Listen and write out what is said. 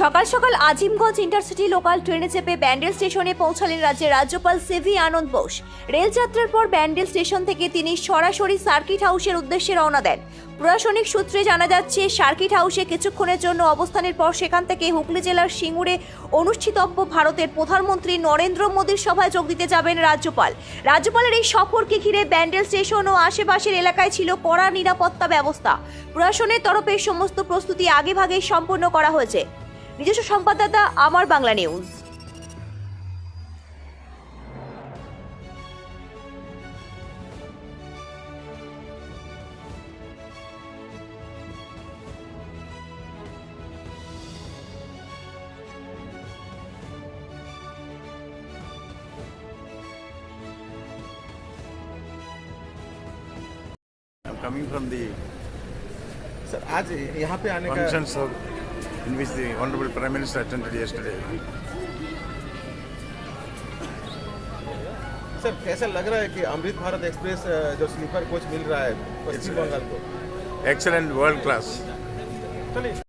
সকাল সকাল Azimganj intercity local ট্রেনে চেপে ব্যান্ডেল স্টেশনে পৌঁছালেন রাজ্যের রাজ্যপাল সিভি আনন্দ বোস। রেলযাত্রার পর ব্যান্ডেল স্টেশন থেকে তিনি সরাসরি সার্কিট হাউসের উদ্দেশ্যে রওনা দেন। প্রশাসনিক সূত্রে জানা যাচ্ছে, সার্কিট হাউসে কিছুক্ষণের জন্য অবস্থানের পর সেখান থেকে হুগলি জেলার সিঙ্গুরে অনুষ্ঠিতব্য ভারতের প্রধানমন্ত্রী নরেন্দ্র মোদীর সভায় যোগ দিতে যাবেন রাজ্যপাল। রাজ্যপালের এই সফরকে ঘিরে ব্যান্ডেল স্টেশন ও আশেপাশের এলাকায় ছিল কড়া নিরাপত্তা ব্যবস্থা। প্রশাসনের তরফে সমস্ত প্রস্তুতি আগেভাগেই সম্পূর্ণ করা হয়েছে। নিজস্ব সংবাদদাতা আমার Bangla news I'm coming from the sir आज यहाँ पे आने का functions of, in which the Honorable Prime Minister attended yesterday. Sir कैसा लग रहा है कि अमृत भारत एक्सप्रेस अ, जो स्लीपर कोच मिल रहा है पश्चिम uh, बंगाल को Excellent, world class. चलिए